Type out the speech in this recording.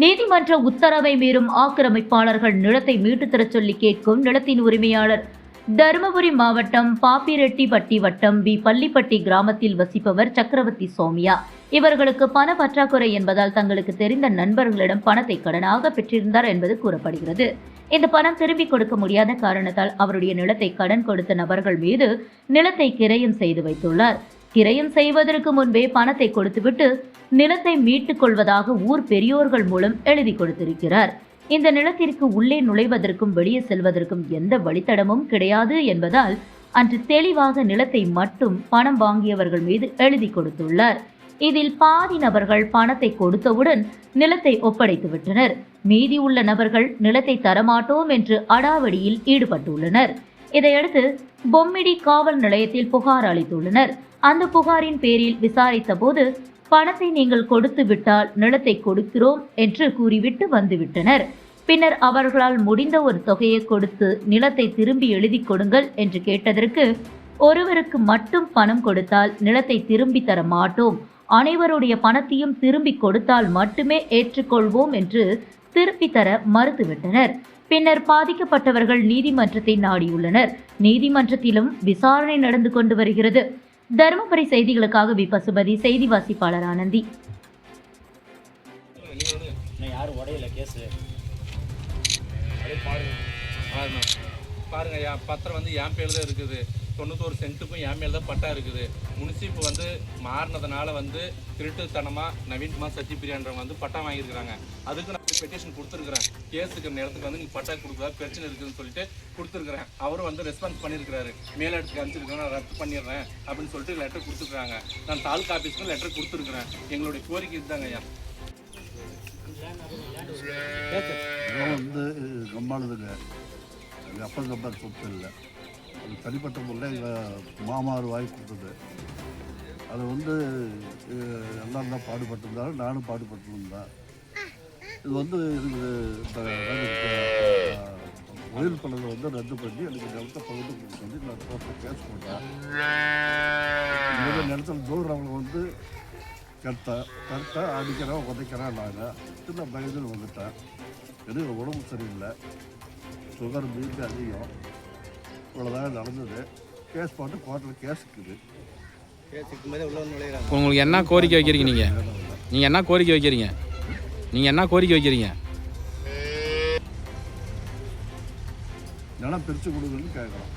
நீதிமன்ற உத்தரவை மீறும் ஆக்கிரமிப்பாளர்கள் நிலத்தை மீட்டுத் தரச் சொல்லி கேட்கும் நிலத்தின் உரிமையாளர். தருமபுரி மாவட்டம் பாப்பிரெட்டிப்பட்டி வட்டம் பி. பள்ளிப்பட்டி கிராமத்தில் வசிப்பவர் சக்கரவர்த்தி சோமியா. இவர்களுக்கு பண பற்றாக்குறை என்பதால் தங்களுக்கு தெரிந்த நண்பர்களிடம் பணத்தை கடனாக பெற்றிருந்தார் என்பது கூறப்படுகிறது. இந்த பணம் திரும்பி கொடுக்க முடியாத காரணத்தால் அவருடைய நிலத்தை கடன் கொடுத்த நபர்கள் மீது நிலத்தை கிரயம் செய்து வைத்துள்ளார். கிரயம் செய்வதற்கு முன்பே பணத்தை கொடுத்துவிட்டு நிலத்தை மீட்டுக் கொள்வதாக ஊர் பெரியோர்கள் மூலம் எழுதி கொடுத்திருக்கிறார். இந்த நிலத்திற்கு உள்ளே நுழைவதற்கும் வெளியே செல்வதற்கும் எந்த வழித்தடமும் கிடையாது என்பதால் அன்று தெளிவாக நிலத்தை மட்டும் பணம் வாங்கியவர்கள் மீது எழுதி கொடுத்துள்ளார். இதில் பாதி நபர்கள் பணத்தை கொடுத்தவுடன் நிலத்தை ஒப்படைத்து விட்டனர். மீதி உள்ள நபர்கள் நிலத்தை தரமாட்டோம் என்று அடாவடியில் ஈடுபட்டுள்ளனர். இதையடுத்து பொம்மிடி காவல் நிலையத்தில் புகார் அளித்துள்ளனர். அந்த புகாரின் பேரில் விசாரித்த போது பணத்தை நீங்கள் கொடுத்து விட்டால் நிலத்தை கொடுக்கிறோம் என்று கூறிவிட்டு வந்துவிட்டனர். பின்னர் அவர்களால் முடிந்த ஒரு தொகையை கொடுத்து நிலத்தை திரும்பி எழுதி கொடுங்கள் என்று கேட்டதற்கு ஒருவருக்கு மட்டும் பணம் கொடுத்தால் நிலத்தை திரும்பி தர மாட்டோம். அனைவருடைய பணத்தையும் திரும்பி கொடுத்தால் மட்டுமே ஏற்றுக்கொள்வோம் என்று திருப்பி தர மறுத்துவிட்டனர். பின்னர் பாதிக்கப்பட்டவர்கள் நீதிமன்றத்தை நாடியுள்ளனர். நீதிமன்றத்திலும் விசாரணை நடந்து கொண்டு வருகிறது. தருமபுரி செய்திகளுக்காக வி பசுபதி செய்தி வாசிப்பாளர் ஆனந்தி. யாரும் உடையல பாருங்க பாருங்க என் பத்திரம் வந்து என் பேர் தான் இருக்குது. தொண்ணூத்தோரு சென்ட்டுக்கும் என் மேல் தான் பட்டா இருக்குது. முனிசிப்பு வந்து மாறினதுனால வந்து திருட்டுத்தனமாக நவீன்குமார் சத்யபிரியான்றவங்க வந்து பட்டா வாங்கியிருக்கிறாங்க. அதுக்கு பெட்டிஷன் கொடுத்துருக்குறேன் கேஸுக்கு நேரத்துக்கு வந்து நீங்கள் பட்டா கொடுக்குறா பிரச்சனை இருக்குதுன்னு சொல்லிட்டு கொடுத்துருக்குறேன் அவரும் வந்து ரெஸ்பான்ஸ் பண்ணியிருக்கிறாரு. மேலிடத்துக்கு அனுப்பிச்சிருக்கேன் நான் ரத்து பண்ணிடுறேன் அப்படின்னு சொல்லிட்டு லெட்டர் கொடுத்துருக்காங்க நான் தாலுக்கா ஆஃபீஸ்க்கு லெட்டர் கொடுத்துருக்குறேன். எங்களுடைய கோரிக்கை இதுதாங்க ஐயா. வந்து கம்மானதுங்க எங்கள் அப்பா அப்பா சொத்து இல்லை. அது தனிப்பட்ட முறையில் எங்கள் மாமார் வாய் கொடுத்தது. அது வந்து எல்லாம் தான் பாடுபட்டிருந்தாலும் நானும் பாடுபட்டிருந்தேன். இது வந்து எனக்கு இந்த உயிர் பலனை வந்து ரத்து பண்ணி எனக்கு நிலத்தை பகுதி சொல்லி நான் கோர்ட்டில் கேஸ் போட்டேன் இந்த நிலத்தில் தூரவங்க வந்து கத்த கத்த அடிக்கிறோம் உதைக்கிறோம் நாங்கள் சின்ன பயத்தில் வந்துட்டேன். எனக்கு உடம்பு சரியில்லை. சுகர் பிபி அதிகம். இவ்வளோதான் நடந்தது. கேஸ் போட்டு கோர்ட்டில் கேஸ் இருக்குது உங்களுக்கு என்ன கோரிக்கை வைக்கிறீங்க நீங்கள் நீங்கள் என்ன கோரிக்கை வைக்கிறீங்க? நீங்கள் என்ன கோரிக்கை வைக்கிறீங்க? நிலம் பிரித்து கொடுங்கன்னு கேட்குறோம்